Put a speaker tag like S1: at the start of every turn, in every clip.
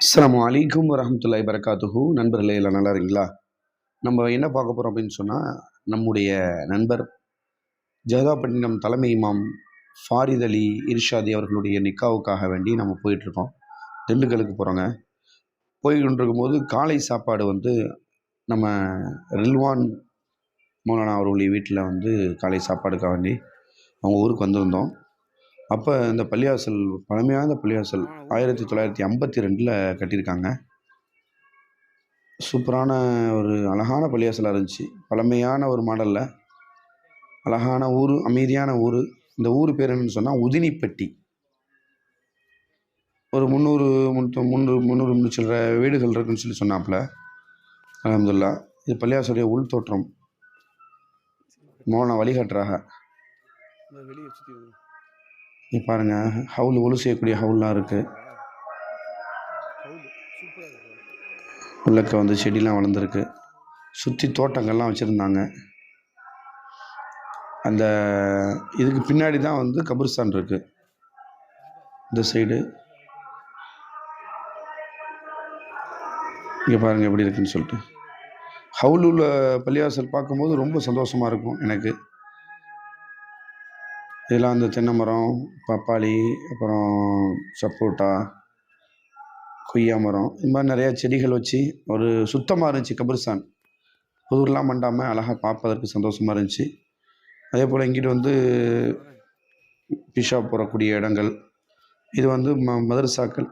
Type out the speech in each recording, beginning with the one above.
S1: அஸ்லாம் அலைக்கும் வரமத்துல்லாய் வரகாத்துஹு நண்பர்களே எல்லாம் நல்லா இருக்கீங்களா? நம்ம என்ன பார்க்க போகிறோம் அப்படின்னு சொன்னால் நம்முடைய நண்பர் ஜெகதாப்பட்டினம் தலைமை இமாம் ஃபாரித் அலி இர்ஷாதி அவர்களுடைய நிக்காவுக்காக வேண்டி நம்ம போயிட்டுருக்கோம். திண்டுக்கலுக்கு போகிறோங்க போய்கிட்டு இருக்கும்போது காலை சாப்பாடு வந்து நம்ம ரில்வான் மௌலானா அவர்களுடைய வீட்டில் வந்து காலை சாப்பாடுக்காக வேண்டி அவங்க ஊருக்கு வந்திருந்தோம். அப்போ இந்த பள்ளிவாசல் பழமையான பள்ளிவாசல் ஆயிரத்தி தொள்ளாயிரத்தி ஐம்பத்தி ரெண்டில் கட்டியிருக்காங்க. சூப்பரான ஒரு அழகான பள்ளிவாசலாக இருந்துச்சு. பழமையான ஒரு மாடலில். அழகான ஊர் அமைதியான ஊர். இந்த ஊர் பேர் என்னன்னு சொன்னால் உதினிப்பட்டி. ஒரு முந்நூறு முந்நூறு முந்நூறு முந்நூறு சில்லற வீடுகள் இருக்குன்னு சொல்லி சொன்னாப்புல. அலமதுல்லா இது பள்ளிவாசலுடைய உள் தோற்றம். மோன வழிகாட்டுறாக.
S2: வெளியே
S1: நீ பாருங்கள் ஹவுல் ஒழு செய்யக்கூடிய ஹவுல்லாம் இருக்குது உள்ளக்க வந்து செடிலாம் வளர்ந்துருக்கு. சுற்றி தோட்டங்கள்லாம் வச்சுருந்தாங்க. அந்த இதுக்கு பின்னாடி தான் வந்து கபிர்ஸ்தான் இருக்குது இந்த சைடு. இங்கே பாருங்கள் எப்படி இருக்குன்னு சொல்லிட்டு. ஹவுலுள்ள பள்ளிவாசல் பார்க்கும்போது ரொம்ப சந்தோஷமாக இருக்கும் எனக்கு. இதெல்லாம் அந்த தென்னை மரம் பப்பாளி அப்புறம் சப்போட்டா கொய்யா மரம். இது மாதிரி நிறையா செடிகள் வச்சு ஒரு சுத்தமாக இருந்துச்சு கபிர்ஸ்தான். புதூர்லாம் மண்டாமல் அழகாக பார்ப்பதற்கு சந்தோஷமாக இருந்துச்சு. அதே போல் இங்கிட்டு வந்து பிஷா போகக்கூடிய இடங்கள். இது வந்து ம மதரசாக்கள்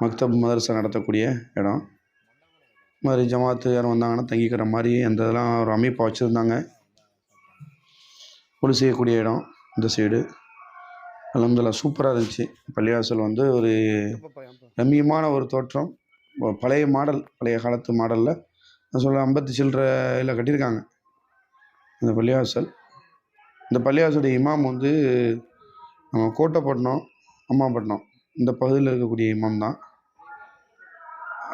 S1: மக்தப் மதரசா நடத்தக்கூடிய இடம். இது மாதிரி ஜமாத்து யாரும் வந்தாங்கன்னா தங்கிக்கிற மாதிரி அந்த இதெல்லாம் ஒரு அமைப்பாக வச்சுருந்தாங்க. ஒளி செய்யக்கூடிய இடம். இந்த சைடு அலமதுல்லா சூப்பராக இருந்துச்சு. பள்ளிவாசல் வந்து ஒரு ரம்மியமான ஒரு தோற்றம். பழைய மாடல் பழைய காலத்து மாடலில். நான் சொல்ல ஐம்பத்தி சில்லறையில் கட்டியிருக்காங்க. இந்த பள்ளிவாசல். இந்த பள்ளிவாசலுடைய இமாம் வந்து நம்ம கோட்டைப்பட்டினம் அம்மாப்பட்டினம் இந்த பகுதியில் இருக்கக்கூடிய இமாம் தான்.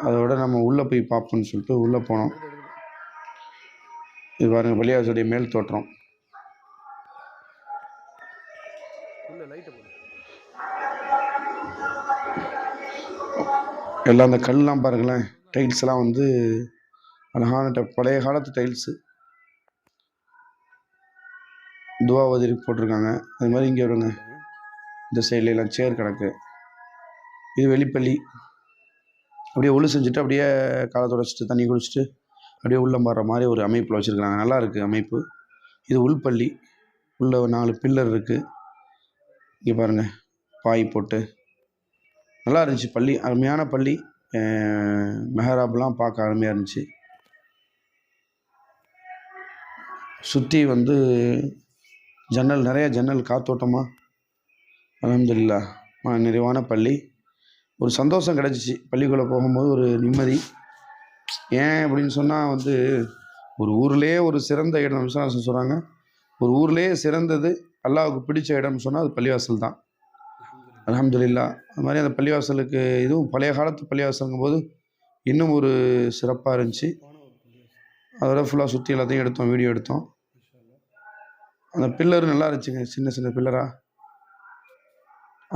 S1: அதோட நம்ம உள்ளே போய் பார்ப்போம்னு சொல்லிட்டு உள்ளே போனோம். இது பாருங்கள் பள்ளிவாசலுடைய மேல் தோற்றம். எல்லாம் அந்த கல்லாம் பாருங்களேன். டைல்ஸ்லாம் வந்து அழகான பழைய காலத்து டைல்ஸு துவாவதிரி போட்டிருக்காங்க. அது மாதிரி இங்கே வருங்க. இந்த சைடுல எல்லாம் சேர் கிடக்கு. இது வெளிப்பள்ளி. அப்படியே ஒழு செஞ்சுட்டு அப்படியே காலை தொடச்சிட்டு தண்ணி குடிச்சிட்டு அப்படியே உள்ள மாறுற மாதிரி ஒரு அமைப்பில் வச்சுருக்காங்க நல்லா இருக்குது அமைப்பு. இது உள்பள்ளி. உள்ள ஒரு நாலு பில்லர் இருக்குது இங்கே பாருங்கள் பாய் போட்டு. நல்லா இருந்துச்சு பள்ளி அருமையான பள்ளி. மெஹராப்லாம் பார்க்க அருமையாக இருந்துச்சு. சுற்றி வந்து ஜன்னல் நிறைய ஜன்னல் காத்தோட்டமாக அலமதுல்லா நிறைவான பள்ளி. ஒரு சந்தோஷம் கிடச்சிச்சு. பள்ளிக்குள்ளே போகும்போது ஒரு நிம்மதி. ஏன் அப்படின்னு சொன்னால் வந்து ஒரு ஊர்லேயே ஒரு சிறந்த இடம் சொல்கிறாங்க ஒரு ஊர்லேயே சிறந்தது அல்லாவுக்கு பிடிச்ச இடம்னு சொன்னால் அது பள்ளிவாசல் தான். அலமதுல்லா அது மாதிரி அந்த பள்ளிவாசலுக்கு இதுவும் பழைய காலத்து பள்ளிவாசலுங்கும் போது இன்னும் ஒரு சிறப்பாக இருந்துச்சு. அதோட ஃபுல்லாக சுற்றி எல்லாத்தையும் எடுத்தோம் வீடியோ எடுத்தோம். அந்த பில்லர் நல்லா இருந்துச்சுங்க சின்ன சின்ன பில்லராக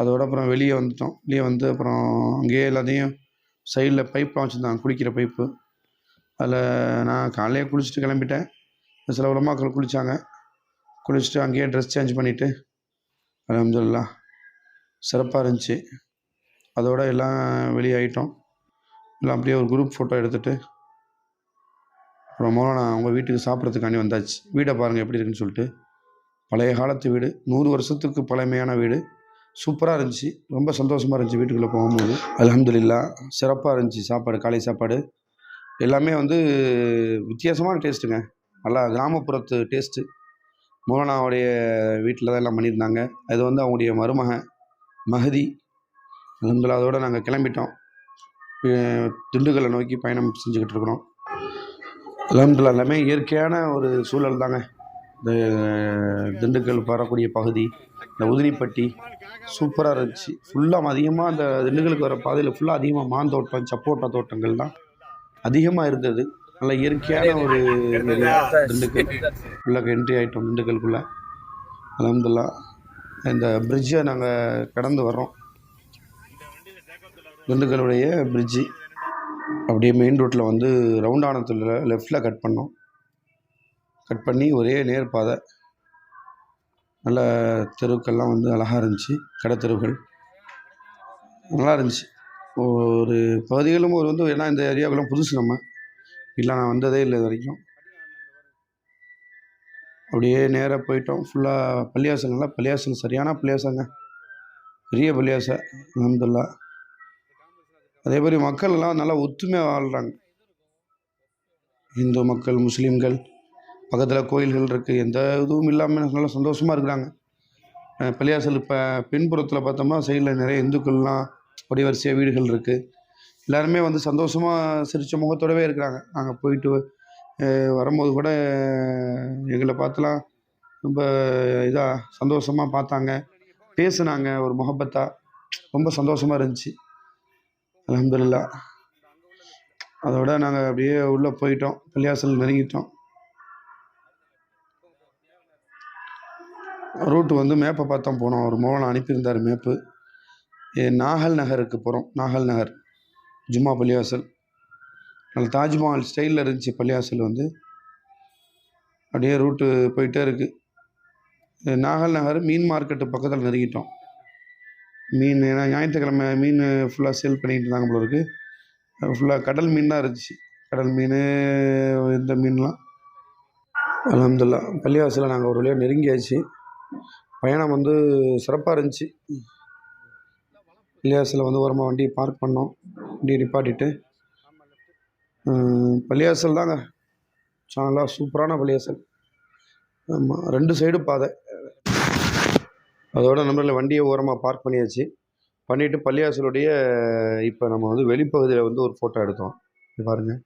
S1: அதோட அப்புறம் வெளியே வந்துட்டோம். வெளியே வந்து அப்புறம் அங்கேயே எல்லாத்தையும் சைடில் பைப்லாம் வச்சுருந்தாங்க குளிக்கிற பைப்பு அதில் நான் காலையிலே குளிச்சுட்டு கிளம்பிட்டேன். சில உலமாக்கள் குளித்தாங்க குளிச்சுட்டு அங்கேயே ட்ரெஸ் சேஞ்ச் பண்ணிவிட்டு அலமதுல்லா சிறப்பாக இருந்துச்சு. அதோட எல்லாம் வெளியாகிட்டோம் எல்லாம் அப்படியே ஒரு குரூப் ஃபோட்டோ எடுத்துகிட்டு அப்புறம் நான் அவங்க வீட்டுக்கு சாப்பிட்றதுக்காண்டி வந்தாச்சு. வீடை பாருங்கள் எப்படி இருக்குன்னு சொல்லிட்டு. பழைய காலத்து வீடு நூறு வருஷத்துக்கு பழமையான வீடு. சூப்பராக இருந்துச்சு. ரொம்ப சந்தோஷமாக இருந்துச்சு வீட்டுக்குள்ளே போகும்போது. அலமதுல்லா சிறப்பாக இருந்துச்சு சாப்பாடு காலை சாப்பாடு. எல்லாமே வந்து வித்தியாசமான டேஸ்ட்டுங்க. நல்லா கிராமப்புறத்து டேஸ்ட்டு. மோகனாவுடைய வீட்டில் தான் எல்லாம் பண்ணியிருந்தாங்க. அது வந்து அவங்களுடைய மருமகன் மஹதி அலமதுல்லா அதோட நாங்கள் கிளம்பிட்டோம். அஹ் திண்டுக்கல்லை நோக்கி பயணம் செஞ்சுக்கிட்டு இருக்கிறோம். அலமதுல்லா எல்லாமே இயற்கையான ஒரு சூழல் தாங்க. இந்த திண்டுக்கல் வரக்கூடிய பகுதி இந்த உதிரிப்பட்டி சூப்பராக இருந்துச்சு. ஃபுல்லாக அதிகமாக அந்த திண்டுக்கலுக்கு வர பாதையில் ஃபுல்லாக அதிகமாக மாந்தோட்டம் சப்போட்டா தோட்டங்கள் தான் அதிகமாக இருந்தது. நல்ல இயற்கையான ஒரு திண்டுக்கல். உள்ள என்ட்ரி ஆகிட்டோம் திண்டுக்கலுக்குள்ளே. அலமதுல்லா இந்த பிரிட்ஜை நாங்கள் கடந்து வர்றோம். திண்டுக்கலுடைய பிரிட்ஜி அப்படியே மெயின் ரோட்டில் வந்து ரவுண்டானத்தில் லெஃப்டில் கட் பண்ணோம். கட் பண்ணி ஒரே நேர் பாதை. நல்ல தெருக்கள்லாம் வந்து அழகாக இருந்துச்சு. கடை தெருவுகள் நல்லா இருந்துச்சு. ஒரு பகுதிகளும் ஒரு வந்து ஏன்னா இந்த ஏரியாவுக்குலாம் புதுசு நம்ம. இல்லை நான் வந்ததே இல்லை இது வரைக்கும். அப்படியே நேராக போயிட்டோம். ஃபுல்லாக பள்ளியாசல்னால பள்ளியாசங்கள் சரியான பள்ளியாசங்க பெரிய பள்ளியாசை அலமதுல்லா அதே மாதிரி மக்கள் எல்லாம் நல்லா ஒத்துமையாக வாழ்கிறாங்க இந்து மக்கள் முஸ்லீம்கள் பக்கத்தில் கோயில்கள் இருக்குது எந்த இதுவும் இல்லாமல் நல்லா சந்தோஷமாக இருக்கிறாங்க. பள்ளியாசல் இப்போ பின்புறத்தில் பார்த்தோம்னா சைடில் நிறைய இந்துக்கள்லாம் ஒரே வரிசையாக வீடுகள் இருக்குது எல்லாருமே வந்து சந்தோஷமாக சிரித்த முகத்தோடவே இருக்கிறாங்க. நாங்கள் போயிட்டு வரும்போது கூட எங்களை பார்த்துலாம் ரொம்ப இதாக சந்தோஷமாக பார்த்தாங்க. பேசுனாங்க ஒரு முகப்பத்தாக ரொம்ப சந்தோஷமாக இருந்துச்சு. அலமதுல்லா அதோட நாங்கள் அப்படியே உள்ளே போயிட்டோம். பள்ளியாசல் நெருங்கிட்டோம். ரூட்டு வந்து மேப்பை பார்த்தோம் போனோம். ஒரு மோகனை அனுப்பியிருந்தார் மேப்பு. ஏ, நாகல் நகருக்கு போகிறோம் நாகல் நகர். ஜும்மா பள்ளிவாசல் நல்ல தாஜ்மஹால் ஸ்டைலில் இருந்துச்சு பள்ளியாசல் வந்து. அப்படியே ரூட்டு போயிட்டே இருக்குது நாகல் நகர் மீன் மார்க்கெட்டு பக்கத்தில் நெருங்கிட்டோம். மீன் ஏன்னா ஞாயிற்றுக்கிழமை மீன் ஃபுல்லாக சேல் பண்ணிகிட்டு இருந்தாங்க போல இருக்குது ஃபுல்லாக கடல் மீன் தான் இருந்துச்சு. கடல் மீன் இந்த மீன்லாம். அலமதுல்லா பள்ளிவாசலில் நாங்கள் ஒரு வழியாக நெருங்கியாச்சு. பயணம் வந்து சிறப்பாக இருந்துச்சு. பள்ளிவாசலில் வந்து ஓரமாக வண்டியை பார்க் பண்ணோம். வண்டியை நிப்பாட்டிட்டு பள்ளியாசல் தாங்க. நல்லா சூப்பரான பள்ளியாசல் ஆமாம் ரெண்டு சைடு பாதை. அதோட நம்மளில் வண்டியை ஓரமாக பார்க் பண்ணியாச்சு. பண்ணிவிட்டு பள்ளியாசலுடைய இப்போ நம்ம வந்து வெளிப்பகுதியில் வந்து ஒரு ஃபோட்டோ எடுத்தோம். இது பாருங்கள்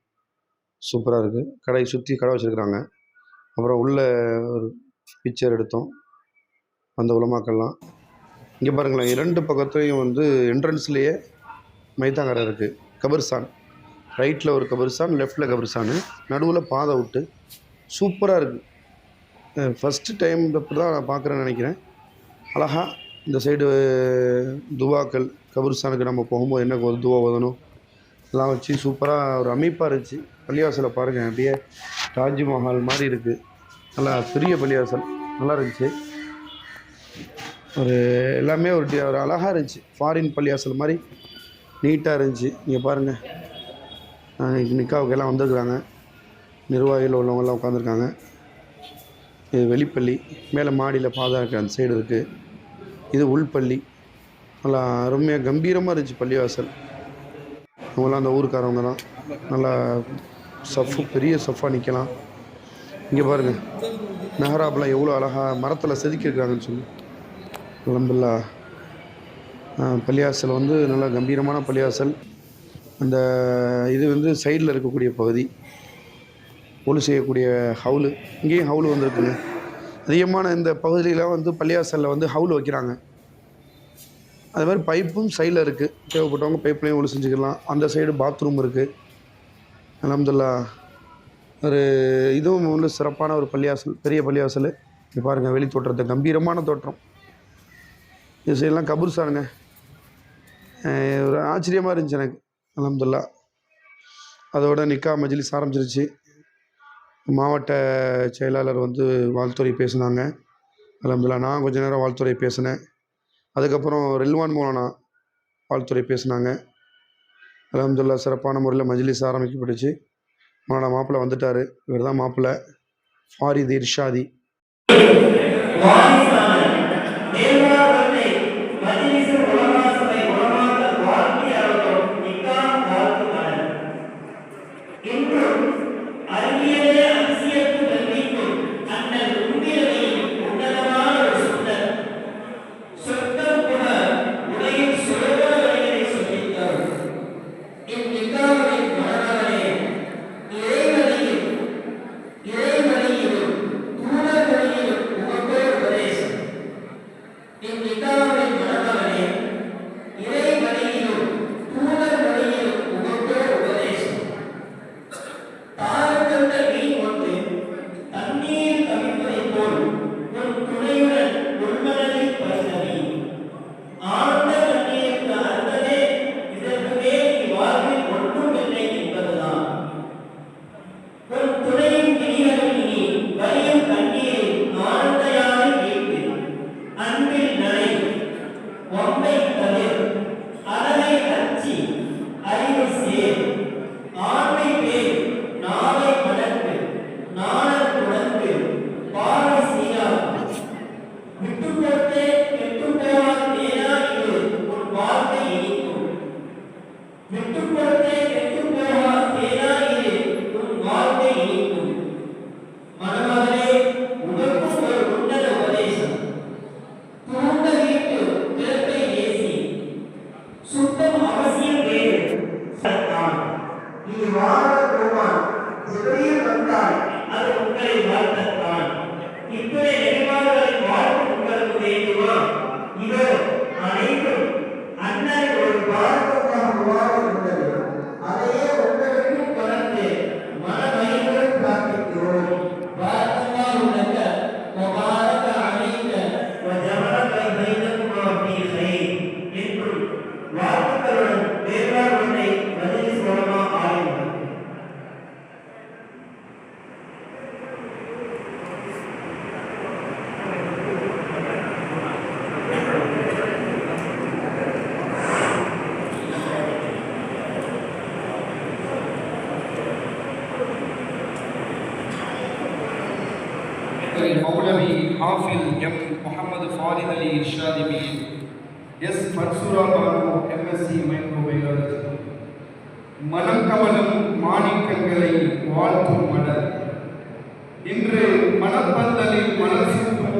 S1: சூப்பராக இருக்குது கடை சுற்றி கடை வச்சுருக்குறாங்க. அப்புறம் உள்ள ஒரு பிக்சர் எடுத்தோம். அந்த உலமாக்கள்லாம். இங்கே பாருங்களேன் இரண்டு பக்கத்துலேயும் வந்து என்ட்ரன்ஸ்லேயே மைத்தாங்கரை இருக்குது கபர்ஸ்தான். ரைட்டில் ஒரு கபர்ஸ்தான் லெஃப்டில் கபர்ஸ்தானு நடுவில் பாதை விட்டு சூப்பராக இருக்குது ஃபஸ்ட்டு டைம் இப்போ தான் நான் பார்க்குறேன்னு நினைக்கிறேன். அழகாக இந்த சைடு துவாக்கள் கபர்ஸ்தானுக்கு நம்ம போகும்போது என்ன ஒரு துவா ஓதணும்? எல்லாம் வச்சு சூப்பராக ஒரு அமைப்பாக இருந்துச்சு. பள்ளிவாசலை பாருங்கள் அப்படியே தாஜ்மஹால் மாதிரி இருக்குது நல்லா பெரிய பள்ளிவாசல் நல்லா இருந்துச்சு. ஒரு எல்லாமே ஒரு ஒரு அழகாக இருந்துச்சு. ஃபாரின் பள்ளிவாசல் மாதிரி நீட்டாக இருந்துச்சு. நீங்கள் பாருங்கள் நிக்காவுக்கு எல்லாம் வந்திருக்கிறாங்க. நிர்வாகிகள் உள்ளவங்கெல்லாம் உட்காந்துருக்காங்க இது வெளிப்பள்ளி மேலே மாடியில் பாதா இருக்குது அந்த சைடு இருக்குது இது உள்பள்ளி. நல்லா அருமையாக கம்பீரமாக இருந்துச்சு பள்ளிவாசல். அவங்களாம் அந்த ஊருக்காரவங்க தான். நல்லா சஃப்பு பெரிய சஃபாக நிற்கலாம் இங்கே பாருங்கள் மெஹராப்லாம் எவ்வளோ அழகாக மரத்தில் செதுக்கியிருக்காங்கன்னு சொல்லி. அலமதுல்லா. பள்ளியாசல் வந்து நல்லா கம்பீரமான பள்ளியாசல் அந்த இது வந்து சைடில் இருக்கக்கூடிய பகுதி. ஒழு செய்யக்கூடிய ஹவுலு. இங்கேயும் ஹவுலு வந்திருக்குங்க. அதிகமான இந்த பகுதியிலாம் வந்து பள்ளியாசலில் வந்து ஹவுல் வைக்கிறாங்க. அது மாதிரி பைப்பும் சைடில் இருக்குது தேவைப்பட்டவங்க பைப்லையும் ஒழு செஞ்சுக்கலாம். அந்த சைடு பாத்ரூம் இருக்குது அலமதுல்லா. ஒரு இதுவும் வந்து சிறப்பான ஒரு பள்ளியாசல் பெரிய பள்ளியாசல். இங்கே பாருங்கள் வெளி தோற்றத்தை. கம்பீரமான தோற்றம். இது சைடெலாம் கபூர் சாருங்க. ஒரு ஆச்சரியமாக இருந்துச்சு எனக்கு. அலமதுல்லா. அதோட நிக்கா மஜ்லிஸ் ஆரம்பிச்சிருச்சு. மாவட்ட செயலாளர் வந்து வாழ்த்துறை பேசுனாங்க. அலமதுல்லா நான் கொஞ்ச நேரம் வாழ்த்துறை பேசினேன். அதுக்கப்புறம் ரெல்வான் மௌலானா வாழ்த்துறை பேசுனாங்க. அலமதுல்லா சிறப்பான முறையில் மஜ்லிஸ் ஆரம்பிக்கப்பட்டுச்சு. மௌலானா மாப்பிள்ளை வந்துட்டார். இவர் தான் மாப்பிள்ளை. ஃபாரித் இர்ஷாதி.
S3: நீங்க Thiru
S4: Moulavi Hafil M. Mohammed Farid Ali இர்ஷாதிபி S. Mansoora Babu MSc microbiology மனம் கமலம் மாணிக்கங்களை வாழ்த்தும் மலர். இன்று மனப்பந்தலில்
S5: மனசிற்கும்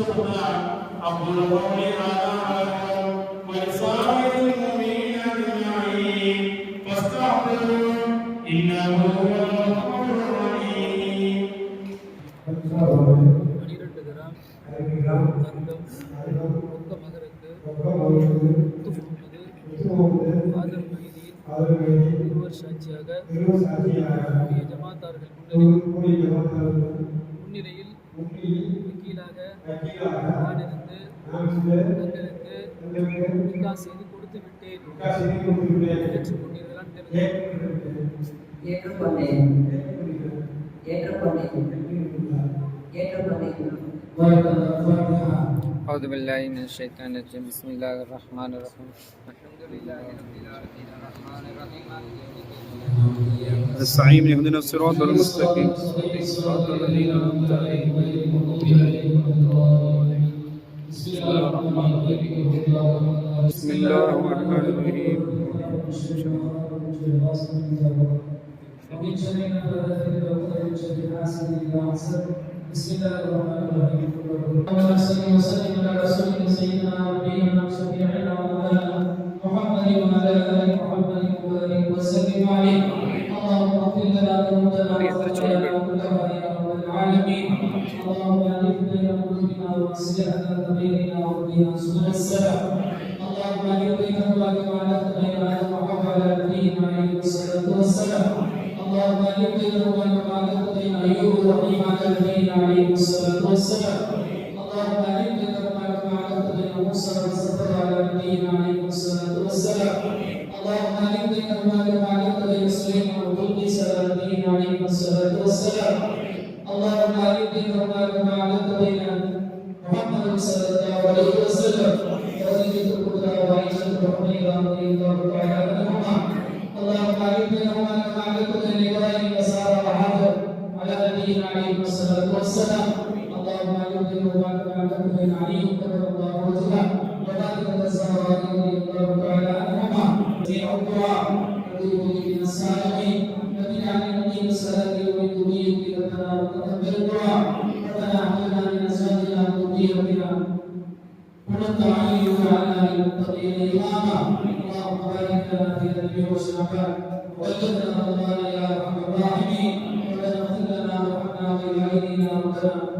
S5: أقول قولي هذا ولصالح المؤمنين أجمعين فاستغفروا إنه هو الغفور الرحيم
S2: இருவர் சாட்சியாக ஜமாத்தார்கள் முன்னிலையில்
S6: أعوذ بالله من الشيطان الرجيم. بسم الله الرحمن الرحيم. الحمد لله رب العالمين. الرحمن الرحيم.
S1: نستعين. اهدنا الصراط المستقيم.
S2: صراط الذين أنعمت عليهم غير المغضوب بسم الله الرحمن الرحيم ومن شر في العقد ومن شر حاسد إذا بسم الله الرحمن الرحيم اللهم صل وسلم على رسولنا سيدنا ونبينا محمد وعلى آل محمد وبارك وسلم عليه اللهم اغفر لنا ذنوبنا وخطايانا كلها يا رب العالمين اللهم الف بين قلوبنا واصلح ذات بيننا واهدنا سبل السلام اللهم الف بين قلوبنا وعلى بين آدم على نبينا عليه الصلاه والسلام اللهم الف بين قلوبنا وعلى بين أيوب على نبينا عليه الصلاة والسلام. الله عليم ذكر معك معرفة بين مصر والسفر على نبينا عليه الصلاة والسلام اللهم عليم ذكر معك معرفة بين سليمان وبلقيس على نبينا عليه الصلاة والسلام اللهم عليم ذكر معك معرفة بين محمد صلى الله عليه وسلم وزيد القدرة وعيشة الحميدة رضي الله تعالى عنها الحسين علي كتب الله وجهه وذلك تسارى رضي الله تعالى عنهما. جميع الدعاء تدعوني من الصالحين فمن عن النبي الصلاه والدنيا كتبنا وتقبل الدعاء. وتناولنا من اسمائنا وذريتنا ونطلع عليه وعلى المتقين إماما. اللهم بارك لنا في ذنبه وسنك وجدنا رمضان يا أرحم الراحمين. ولا تغفر لنا وارحمنا والى ايدينا وكرمنا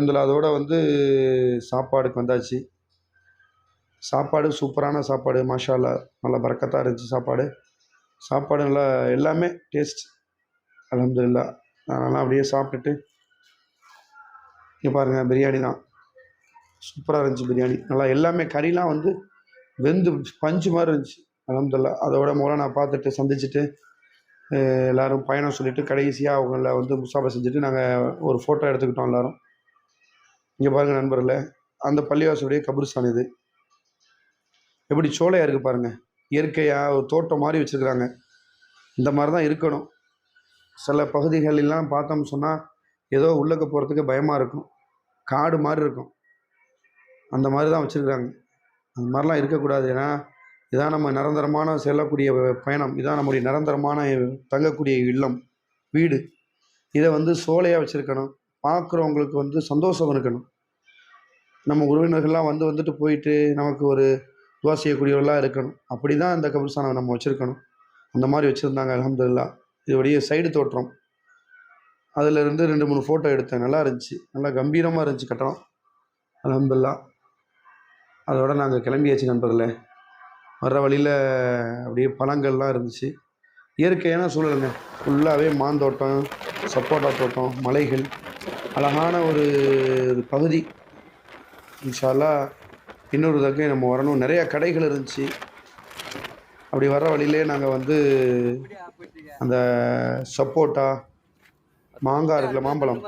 S1: அலமதுல்லா அதோட வந்து சாப்பாடுக்கு வந்தாச்சு. சாப்பாடு சூப்பரான சாப்பாடு மாஷாலா நல்லா பறக்கத்தாக இருந்துச்சு சாப்பாடு. சாப்பாடு நல்லா எல்லாமே டேஸ்ட் அலமதுல்லா அதனால் அப்படியே சாப்பிட்டுட்டு இங்கே பாருங்கள் பிரியாணி தான். சூப்பராக இருந்துச்சு பிரியாணி. நல்லா எல்லாமே கறிலாம் வந்து வெந்து பஞ்சு மாதிரி இருந்துச்சு. அலமதுல்லா அதோட மூலம் நான் பார்த்துட்டு சந்திச்சுட்டு எல்லோரும் எல்லாரும் பயணம் சொல்லிட்டு கடைசியாக அவங்கள வந்து முசாபை செஞ்சுட்டு நாங்கள் ஒரு ஃபோட்டோ எடுத்துக்கிட்டோம் எல்லோரும். இங்கே பாருங்கள் நண்பர்களே அந்த பள்ளிவாசலுடைய கபிரிஸ்தான் இது. எப்படி சோலையாக இருக்குது பாருங்கள் இயற்கையாக ஒரு தோட்டம் மாதிரி வச்சுருக்குறாங்க. இந்த மாதிரி தான் இருக்கணும். சில பகுதிகளெல்லாம் பார்த்தோம்னு சொன்னால் ஏதோ உள்ளக்க போகிறதுக்கு பயமாக இருக்கும். காடு மாதிரி இருக்கும். அந்த மாதிரி தான் வச்சுருக்குறாங்க. அந்த மாதிரிலாம் இருக்கக்கூடாது. ஏன்னா இதான் நம்ம நிரந்தரமான செல்லக்கூடிய பயணம். இதான் நம்முடைய நிரந்தரமான தங்கக்கூடிய இல்லம் வீடு. இதை வந்து சோலையாக வச்சுருக்கணும். பார்க்குறவங்களுக்கு வந்து சந்தோஷம் இருக்கணும். நம்ம உறவினர்கள்லாம் வந்து வந்துட்டு போயிட்டு நமக்கு ஒரு துவா செய்யக்கூடியவர்களாக இருக்கணும். அப்படி தான் இந்த கபிர்ஸ்தானை நம்ம வச்சுருக்கணும். அந்த மாதிரி வச்சுருந்தாங்க அலமதுல்லா இதோடைய சைடு தோற்றம். அதிலிருந்து ரெண்டு மூணு ஃபோட்டோ எடுத்தேன். நல்லா இருந்துச்சு. நல்லா கம்பீரமாக இருந்துச்சு கட்டணம். அலமதுல்லா அதோட நாங்கள் கிளம்பியாச்சு நண்பர்களே. வர்ற வழியில் அப்படியே பழங்கள்லாம் இருந்துச்சு. இயற்கையான சூழலுங்க. ஃபுல்லாகவே மாந்தோட்டம் சப்போட்டா தோட்டம் மலைகள். அழகான ஒரு பகுதி. இன்ஷால்லா இன்னொரு தக்கை நம்ம வரணும். நிறையா கடைகள் இருந்துச்சு. அப்படி வர்ற வழியிலே நாங்கள் வந்து அந்த சப்போட்டா மாங்காய் இருக்குல்ல மாம்பழம்.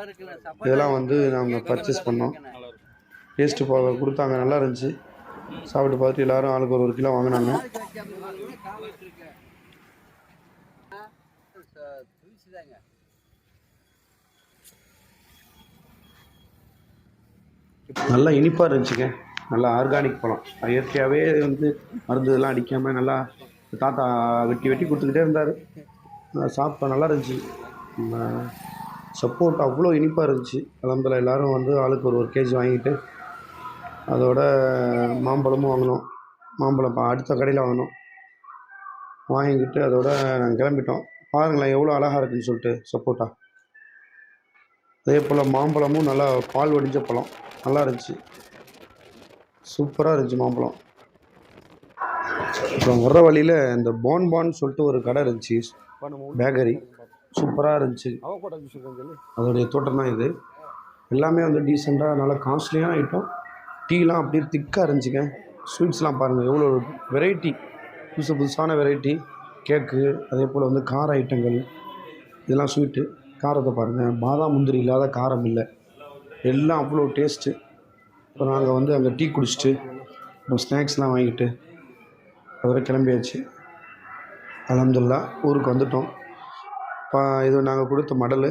S1: இதெல்லாம் வந்து நாங்கள் பர்ச்சேஸ் பண்ணோம். டேஸ்ட்டு போக கொடுத்தாங்க. நல்லா இருந்துச்சு. சாப்பிட்டு பார்த்துட்டு எல்லாரும் ஆளுக்கு ஒரு ஒரு கிலோ வாங்கினாங்க. நல்லா இனிப்பாக இருந்துச்சுங்க. நல்லா ஆர்கானிக் பழம். இயற்கையாகவே வந்து மருந்து இதெல்லாம் அடிக்காமல் நல்லா தாத்தா வெட்டி வெட்டி கொடுத்துக்கிட்டே இருந்தார். சாப்பிட்டோம் நல்லா இருந்துச்சு. சப்போர்ட் அவ்வளோ இனிப்பாக இருந்துச்சு. கிளம்புல எல்லோரும் வந்து ஆளுக்கு ஒரு ஒரு கேஜி வாங்கிட்டு அதோட மாம்பழமும் வாங்கினோம். மாம்பழம் பா- அடுத்த கடையில் வாங்கினோம். வாங்கிக்கிட்டு அதோட நாங்கள் கிளம்பிட்டோம். பாருங்களேன் எவ்வளோ அழகாக இருக்குன்னு சொல்லிட்டு சப்போட்டா அதே போல் மாம்பழமும் நல்லா பால் வடிஞ்ச பழம். நல்லா இருந்துச்சு. சூப்பராக இருந்துச்சு மாம்பழம். அப்புறம் வர்ற வழியில் இந்த பான் பான் சொல்லிட்டு ஒரு கடை இருந்துச்சு. பேக்கரி. சூப்பராக இருந்துச்சு. அதோடைய தோட்டம் தான் இது. எல்லாமே வந்து டீசெண்டாக நல்லா காஸ்ட்லியான ஐட்டம். டீலாம் அப்படியே திக்காக இருந்துச்சுங்க. ஸ்வீட்ஸ்லாம் பாருங்கள் எவ்வளோ வெரைட்டி புதுசு புதுசான வெரைட்டி கேக்கு அதே போல் வந்து கார ஐட்டங்கள். இதெல்லாம் ஸ்வீட்டு காரத்தை பாருங்கள் பாதாம் முந்திரி இல்லாத காரம் இல்லை. எல்லாம் அவ்வளோ டேஸ்ட்டு அப்புறம் நாங்கள் வந்து அங்கே டீ குடிச்சிட்டு அப்புறம் ஸ்நாக்ஸ்லாம் வாங்கிட்டு அதோட கிளம்பியாச்சு. அலமதுல்லா ஊருக்கு வந்துட்டோம். இப்போ இது நாங்கள் கொடுத்த மடல்.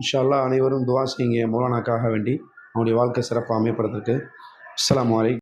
S1: இன்ஷால்லா அனைவரும் துவா செய்யுங்க. மௌலானாக்காக வேண்டி அவனுடைய வாழ்க்கை சிறப்பாக அமைப்பதற்கு. அஸ்லாம் அலைக்கும்